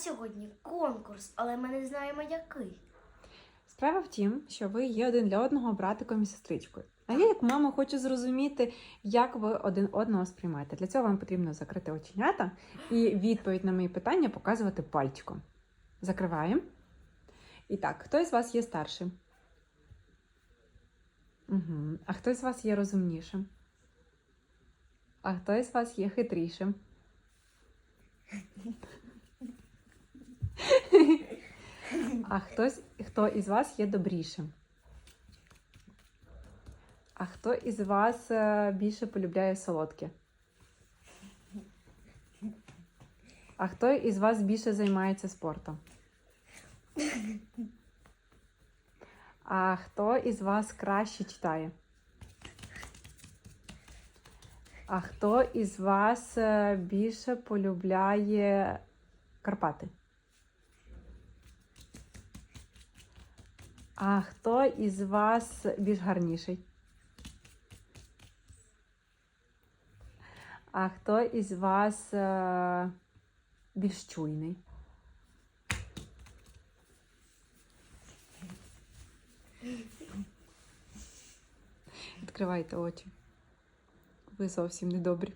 Сьогодні конкурс, але ми не знаємо який. Справа в тім, що ви є один для одного братиком і сестричкою. А я, як мама, хочу зрозуміти, як ви один одного сприймаєте. Для цього вам потрібно закрити оченята і відповідь на мої питання показувати пальчиком. Закриваємо. І так, хто із вас є старшим? Угу. А хто з вас є розумнішим? А хто із вас є хитрішим? А хтось, хто із вас є добрішим? А хто із вас е, більше полюбляє солодке? А хто із вас більше займається спортом? А хто із вас краще читає? А хто із вас е, більше полюбляє Карпати? А хто із вас більш гарніший? А хто із вас е, більш чуйний? Відкривайте очі. Ви зовсім недобрі.